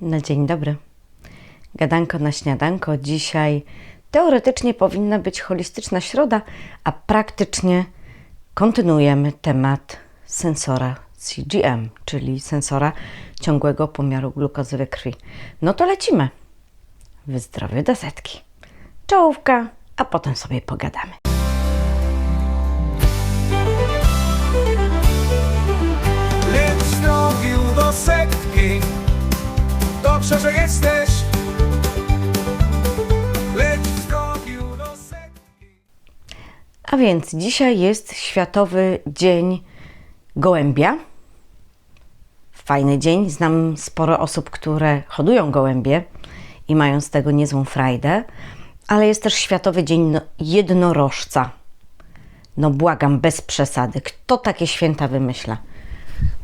No dzień dobry. Gadanko na śniadanko. Dzisiaj teoretycznie powinna być holistyczna środa, a praktycznie kontynuujemy temat sensora CGM, czyli sensora ciągłego pomiaru glukozy we krwi. No to lecimy. W zdrowiu do setki. Czołówka, a potem sobie pogadamy. Zdrowiu do setki Dobrze, że jesteś A więc dzisiaj jest Światowy Dzień Gołębia. Fajny dzień. Znam sporo osób, które hodują gołębie i mają z tego niezłą frajdę, ale jest też Światowy Dzień no- Jednorożca. No błagam, bez przesady. Kto takie święta wymyśla?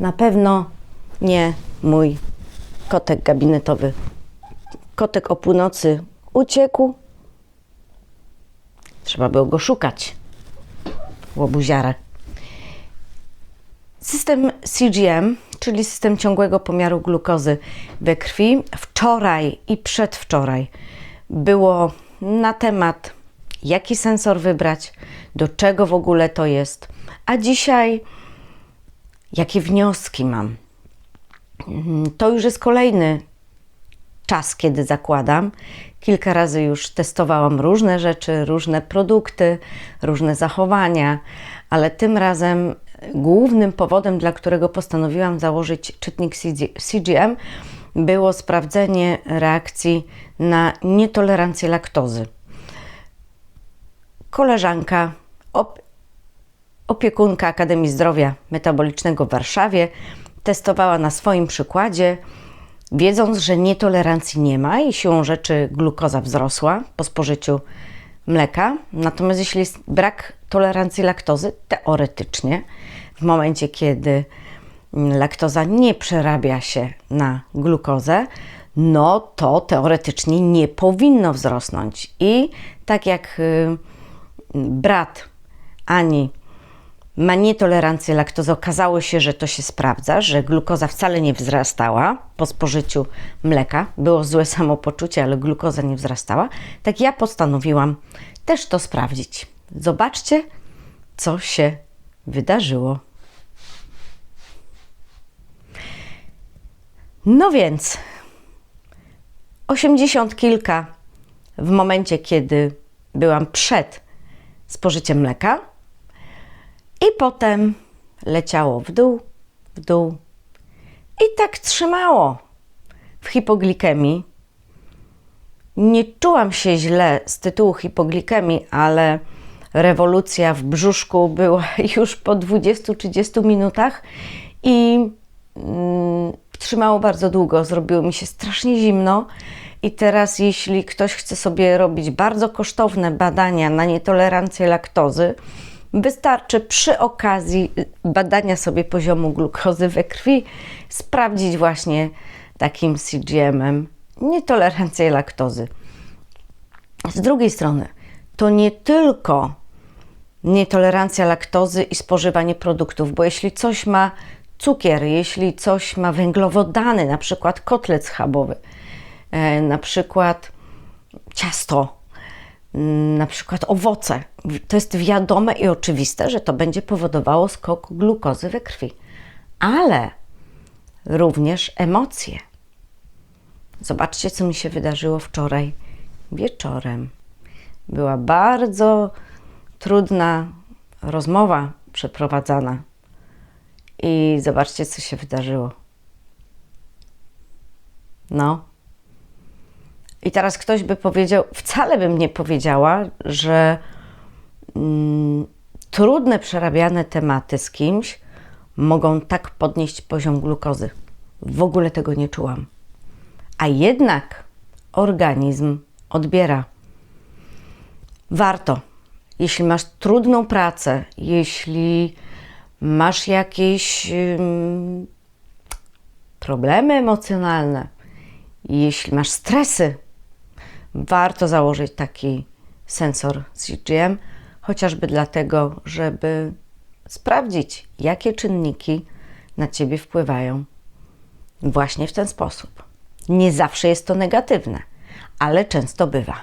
Na pewno nie mój kotek gabinetowy. Kotek o północy uciekł. Trzeba było go szukać łobuziarę. System CGM, czyli system ciągłego pomiaru glukozy we krwi, wczoraj i przedwczoraj było na temat, jaki sensor wybrać, do czego w ogóle to jest, a dzisiaj jakie wnioski mam. Mm, To już jest kolejny czas, kiedy zakładam. Kilka razy już testowałam różne rzeczy, różne produkty, różne zachowania, ale tym razem głównym powodem, dla którego postanowiłam założyć czytnik CG CGM, było sprawdzenie reakcji na nietolerancję laktozy. Koleżanka, op opiekunka Akademii Zdrowia Metabolicznego w Warszawie testowała na swoim przykładzie, wiedząc, że nietolerancji nie ma i siłą rzeczy glukoza wzrosła po spożyciu mleka. Natomiast jeśli jest brak tolerancji laktozy, teoretycznie, w momencie kiedy laktoza nie przerabia się na glukozę, no to teoretycznie nie powinno wzrosnąć. I tak jak y, brat Ani ma nietolerancję laktozy. Okazało się, że to się sprawdza, że glukoza wcale nie wzrastała po spożyciu mleka. Było złe samopoczucie, ale glukoza nie wzrastała. Tak ja postanowiłam też to sprawdzić. Zobaczcie, co się wydarzyło. No więc, 80 kilka w momencie, kiedy byłam przed spożyciem mleka, i potem leciało w dół, w dół. I tak trzymało w hipoglikemii. Nie czułam się źle z tytułu hipoglikemii, ale rewolucja w brzuszku była już po 20-30 minutach i mm, trzymało bardzo długo. Zrobiło mi się strasznie zimno. I teraz, jeśli ktoś chce sobie robić bardzo kosztowne badania na nietolerancję laktozy, Wystarczy przy okazji badania sobie poziomu glukozy we krwi sprawdzić właśnie takim CGM-em nietolerancję laktozy. Z drugiej strony, to nie tylko nietolerancja laktozy i spożywanie produktów, bo jeśli coś ma cukier, jeśli coś ma węglowodany, na przykład kotlet schabowy, e, na przykład ciasto, na przykład owoce. To jest wiadome i oczywiste, że to będzie powodowało skok glukozy we krwi, ale również emocje. Zobaczcie, co mi się wydarzyło wczoraj wieczorem. Była bardzo trudna rozmowa przeprowadzana. I zobaczcie, co się wydarzyło. No, i teraz ktoś by powiedział, wcale bym nie powiedziała, że mm, trudne, przerabiane tematy z kimś mogą tak podnieść poziom glukozy. W ogóle tego nie czułam. A jednak organizm odbiera. Warto, jeśli masz trudną pracę, jeśli masz jakieś problemy emocjonalne, jeśli masz stresy, warto założyć taki sensor CGM, chociażby dlatego, żeby sprawdzić, jakie czynniki na ciebie wpływają właśnie w ten sposób. Nie zawsze jest to negatywne, ale często bywa.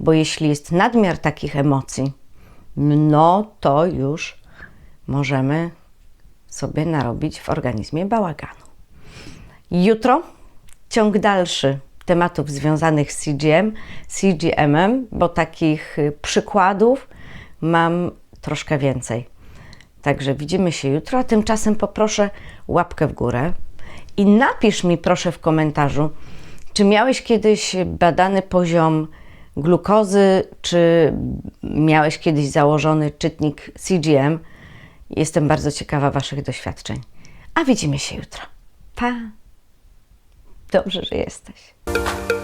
Bo jeśli jest nadmiar takich emocji, no to już możemy sobie narobić w organizmie bałaganu. Jutro ciąg dalszy tematów związanych z CGM, CGM-em, bo takich y, przykładów mam troszkę więcej. Także widzimy się jutro, a tymczasem poproszę łapkę w górę i napisz mi proszę w komentarzu, czy miałeś kiedyś badany poziom glukozy, czy miałeś kiedyś założony czytnik CGM. Jestem bardzo ciekawa Waszych doświadczeń. A widzimy się jutro. Pa! Dobrze, że jesteś. thank you